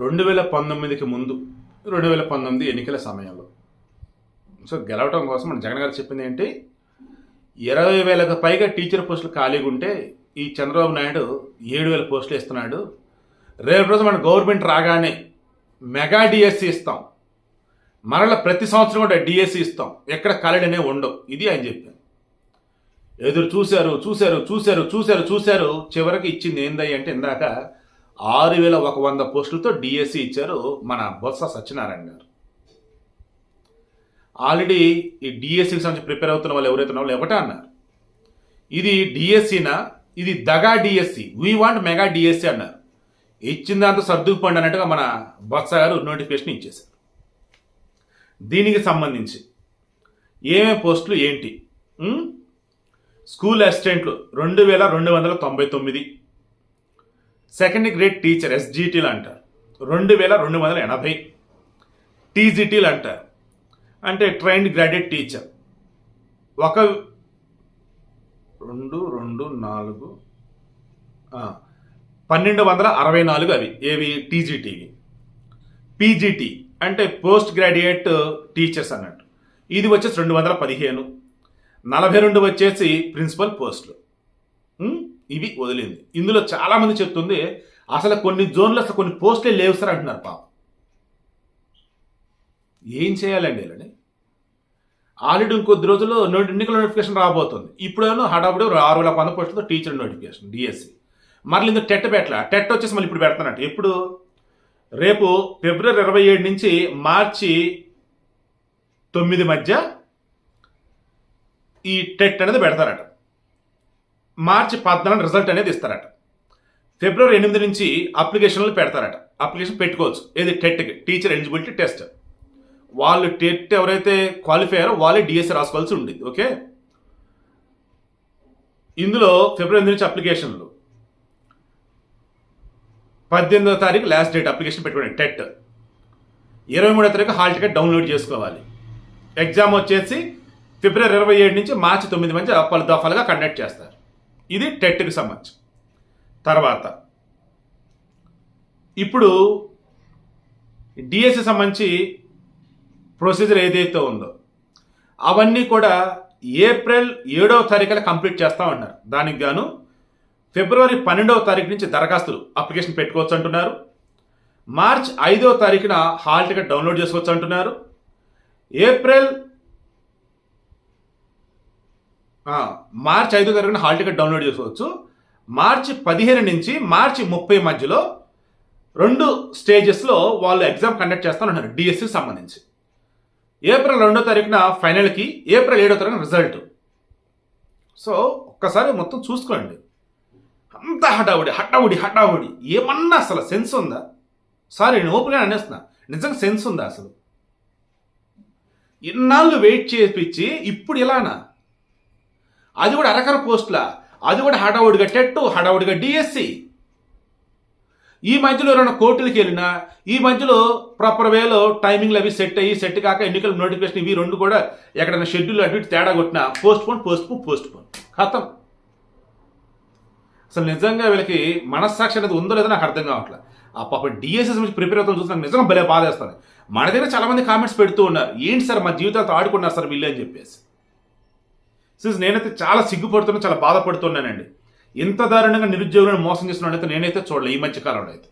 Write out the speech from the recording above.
రెండు వేల పంతొమ్మిదికి ముందు రెండు వేల పంతొమ్మిది ఎన్నికల సమయంలో. సో గెలవటం కోసం మన జగన్ గారు చెప్పింది ఏంటి? ఇరవై వేలకు పైగా టీచర్ పోస్టులు ఖాళీగా ఉంటే ఈ చంద్రబాబు నాయుడు ఏడు వేల పోస్టులు ఇస్తున్నాడు రేపు రోజు మన గవర్నమెంట్ రాగానే మెగా డిఎస్సి ఇస్తాం. మరల ప్రతి సంవత్సరం కూడా డిఎస్సి ఇస్తాం. ఎక్కడ ఖాళీలనే ఉండవు. ఇది ఆయన చెప్పాను ఎదురు చూశారు చూశారు చూశారు చూశారు చూశారు. చివరికి ఇచ్చింది ఏందయ్య అంటే ఇందాక ఆరు వేల ఒక వంద పోస్టులతో డిఎస్సి ఇచ్చారు మన బొత్స సత్యనారాయణ గారు. ఆల్రెడీ ఈ డిఎస్సికి సంబంధించి ప్రిపేర్ అవుతున్న వాళ్ళు ఎవరైతే వాళ్ళు ఒకటే అన్నారు. ఇది డిఎస్సినా ఇది దగా DSC we want mega DSC అన్నారు. ఇచ్చిన దాంతో సర్దుకుపోండి అన్నట్టుగా మన బొత్స గారు నోటిఫికేషన్ ఇచ్చేశారు. దీనికి సంబంధించి ఏమేమి పోస్టులు ఏంటి? స్కూల్ అసిస్టెంట్లు రెండు వేల రెండు వందల తొంభై తొమ్మిది. సెకండ్ గ్రేడ్ టీచర్ ఎస్జిటీలు అంటారు. రెండు వేల రెండు వందల ఎనభై. టీజీటీలు అంటారు. అంటే ట్రైన్డ్ గ్రాడ్యుయేట్ టీచర్ ఒక రెండు రెండు నాలుగు పన్నెండు వందల అరవై నాలుగు అవి. ఏవి? టీజీటీవి పీజీటీ అంటే పోస్ట్ గ్రాడ్యుయేట్ టీచర్స్ అన్నట్టు. ఇది వచ్చేసి రెండు వందల పదిహేను. నలభై రెండు వచ్చేసి ప్రిన్సిపల్ పోస్టులు ఇవి వదిలింది. ఇందులో చాలామంది చెప్తుంది అసలు కొన్ని జోన్లు అసలు కొన్ని పోస్టులే లేవు సార్ అంటున్నారు పాపం. ఏం చేయాలండి వీళ్ళని? ఆల్రెడీ ఇంకొద్ది రోజుల్లో ఎన్నికల నోటిఫికేషన్ రాబోతుంది. ఇప్పుడేమో హడాబుడి ఆరు వేల వంద పోస్టులతో టీచర్ నోటిఫికేషన్ డిఎస్సి. మళ్ళీ ఇందులో టెట్ పెట్టలే? టెట్ వచ్చేసి మళ్ళీ ఇప్పుడు పెడతానంట ఎప్పుడు? రేపు ఫిబ్రవరి ఇరవై ఏడు నుంచి మార్చి తొమ్మిది మధ్య ఈ టెట్ అనేది పెడతారట. మార్చి పద్నాలుగు రిజల్ట్ అనేది ఇస్తారట. ఫిబ్రవరి ఎనిమిది నుంచి అప్లికేషన్లు పెడతారట. అప్లికేషన్ పెట్టుకోవచ్చు. ఏది టెట్కి టీచర్ ఎలిజిబిలిటీ టెస్ట్. వాళ్ళు టెట్ ఎవరైతే క్వాలిఫై అయ్యారో వాళ్ళే డిఎస్సి రాసుకోవాల్సి ఉండేది. ఓకే? ఇందులో ఫిబ్రవరి ఎనిమిది నుంచి అప్లికేషన్లు. పద్దెనిమిదో తారీఖు లాస్ట్ డేట్ అప్లికేషన్ పెట్టుకోండి టెట్. ఇరవై మూడో తారీఖు హాల్ టికెట్ డౌన్లోడ్ చేసుకోవాలి. ఎగ్జామ్ వచ్చేసి ఫిబ్రవరి ఇరవై ఏడు నుంచి మార్చి తొమ్మిది మధ్య పలు దఫాలుగా కండక్ట్ చేస్తారు. ఇది టెట్కి సంబంధించి. తర్వాత ఇప్పుడు డిఎస్సి సంబంధించి ప్రొసీజర్ ఏదైతే ఉందో అవన్నీ కూడా ఏప్రిల్ ఏడవ తారీఖున కంప్లీట్ చేస్తా ఉన్నారు. దానికి గాను ఫిబ్రవరి పన్నెండవ తారీఖు నుంచి దరఖాస్తులు అప్లికేషన్ పెట్టుకోవచ్చు అంటున్నారు. మార్చ్ ఐదవ తారీఖున హాల్ టికెట్ డౌన్లోడ్ చేసుకోవచ్చు అంటున్నారు. ఏప్రిల్ ఆ, మార్చి ఐదో తారీఖున హాల్ టికెట్ డౌన్లోడ్ చేసుకోవచ్చు. మార్చి పదిహేను నుంచి మార్చి ముప్పై మధ్యలో రెండు స్టేజెస్లో వాళ్ళు ఎగ్జామ్ కండక్ట్ చేస్తానన్నారు డిఎస్సికి సంబంధించి. ఏప్రిల్ రెండో తారీఖున ఫైనల్కి ఏప్రిల్ ఏడో తారీఖున రిజల్ట్. సో ఒక్కసారి మొత్తం చూసుకోండి. అంత హడావుడి హడావుడి హడావుడి ఏమన్నా అసలు సెన్స్ ఉందా? సారీ నేను ఓపెన్గా అనేస్తున్నా. నిజంగా సెన్స్ ఉందా అసలు? ఇన్నాళ్ళు వెయిట్ చేపించి ఇప్పుడు ఇలానా అది కూడా అరకర పోస్టులా. అది కూడా హడావుడిగా టెట్టు హడావుడిగా డిఎస్సి ఈ మధ్యలో ఏమైనా కోర్టులకి వెళ్ళినా ఈ మధ్యలో ప్రాపర్ వేలో టైమింగ్లు అవి సెట్ అయ్యి సెట్ కాక ఎన్నికల నోటిఫికేషన్ ఇవి రెండు కూడా ఎక్కడైనా షెడ్యూల్ అటు తేడా కొట్టినా postpone postpone postpone ఖతం. అసలు నిజంగా వీళ్ళకి మనస్సాక్షి అనేది ఉందో లేదో నాకు అర్థం కావట్లేదు ఆ పాప డిఎస్ఎస్ నుంచి ప్రిపేర్ అవుతాం చూసి నాకు నిజంగా భలే బాధేస్తాను మన దగ్గర చాలామంది కామెంట్స్ పెడుతూ ఉన్నారు. ఏంటి సార్ మా జీవితాలతో ఆడుకున్నారు సార్ వీళ్ళు అని చెప్పేసి. సిన్స్ నేనైతే చాలా సిగ్గుపడుతున్నా చాలా బాధపడుతున్నానండి. ఇంత దారుణంగా నిరుద్యోగులను మోసం చేస్తున్నాడైతే నేనైతే చూడలే ఈ మధ్య కాలంలో అయితే.